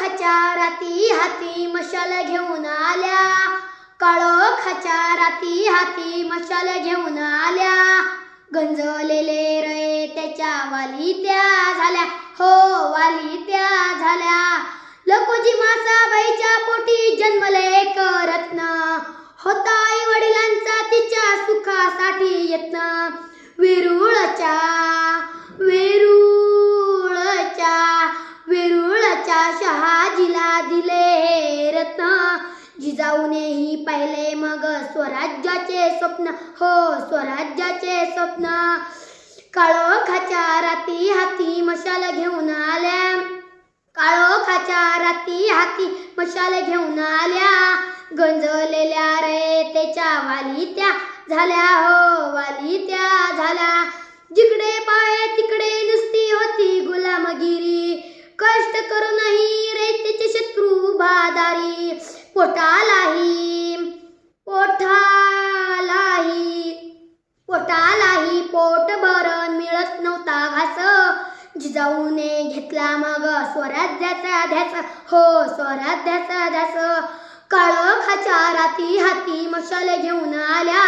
खाच्या राती हाती मशाल घेऊन आल्या. काळोखाच्या राती हाती मशाल घेऊन आल्या. गंजलेले रे त्याच्या वाली त्या झाल्या. हो वाली त्या प्रयत्न. जिजाऊनेही पाहिले मग स्वराज्याचे स्वप्न. हो स्वराज्याचे स्वप्न. काळोखाच्या राती हाती मशाल घेऊन आल्या. काळोखाच्या राती हाती मशाल घेऊन आल्या. गंजलेल्या रे त्याच्या वाली त्या झाल्या. हो वाली त्या झाल्या. जिकडे पोटालाही पोठालाही पोटालाही पोट भरण मिळत नव्हता घास. जिजाऊने घेतला मग स्वराज्याचा ध्यास. हो स्वराज्याचा ध्यास. काळोखाच्या राती हाती मशाल घेऊन आल्या.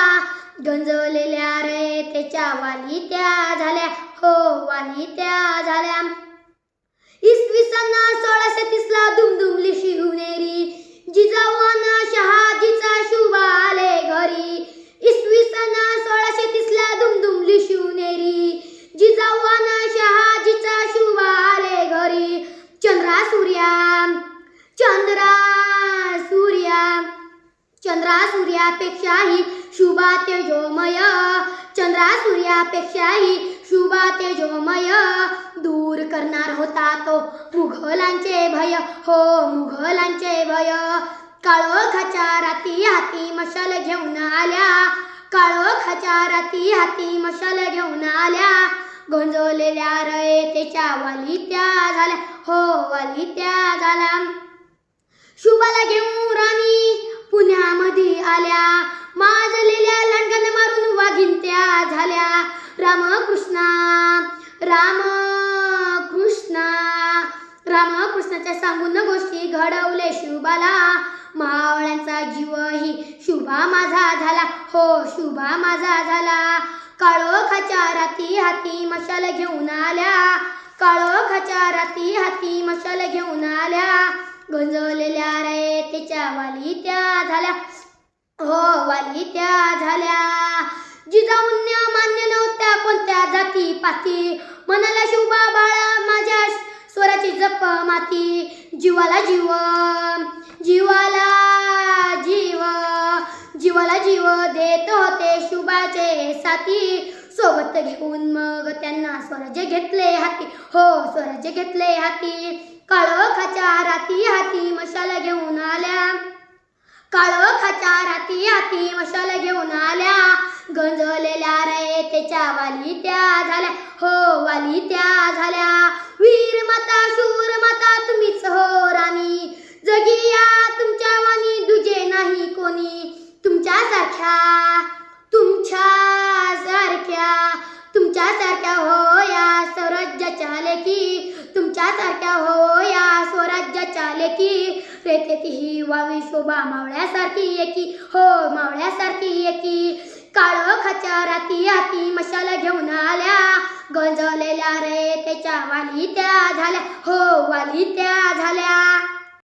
गंजलेल्या रे त्याच्या वाली त्या झाल्या. हो वाली त्या झाल्या. इसवी सन सूर्या चंद्रा सूर्या. चंद्रा सूर्यापेक्षाही शुभा तेजोमय. चंद्रा सूर्यापेक्षाही शुभा तेजोमय. दूर करणार होता तो मुघलांचे भय. हो मुघलांचे भय. काळोखाच्या राती हाती मशाल घेऊन आल्या. काळोखाच्या राती हाती मशाल घेऊन आल्या. गंजवलेल्या रे त्याच्या वाली त्या झाल्या. हो वाली त्या झाला शुभाला घेऊन राणी पुण्यामध्ये आल्या. माजलेल्या लंडन मारून वाघीन त्या झाल्या. रामकृष्णा राम कृष्णा रामकृष्णाच्या सांगून गोष्टी घडवले शुभाला. मावळ्यांचा जीवही शुभा माझा झाला. हो शुभा माझा झाला. काळोखाच्या राती हाती मशाल घेऊन आल्या. काळोखाच्या राती हाती मशाल घेऊन आल्या. गंजवलेल्या रे त्याच्या वाली त्या झाल्या. हो वाली त्या झाल्या. जिजाऊन्या मान्य नव्हत्या कोणत्या जाती पाती. मनाला शुभा बाळा माझ्या स्वराची जप माती. जीवाला जीव जीवाला जीव जीवाला जीव देत होते शुभाचे साथी. सोबत घेऊन मग त्यांना स्वराज्य घेतले हाती. हो स्वराज्य घेतले हाती. काळोखाच्या राती हाती मशाल घेऊन आल्या. काळोखाच्या राती हाती मशाल घेऊन आल्या. गंजलेल्या रे त्याच्या वाली त्या झाल्या. हो वाली त्या झाल्या. वीर माता शू तुमच्या सारख्या हो या स्वराज्याच्या लेखी. तुमच्या सारख्या हो या स्वराज्याच्या लेखी. रेतेती ही वावी शोभा मावळ्यासारखी एकी. हो मावळ्यासारखी एकी. काळोखाच्या राती हाती मशाल घेऊन आल्या. गंजलेल्या रे त्याच्या वाली त्या झाल्या. हो वाली त्या झाल्या.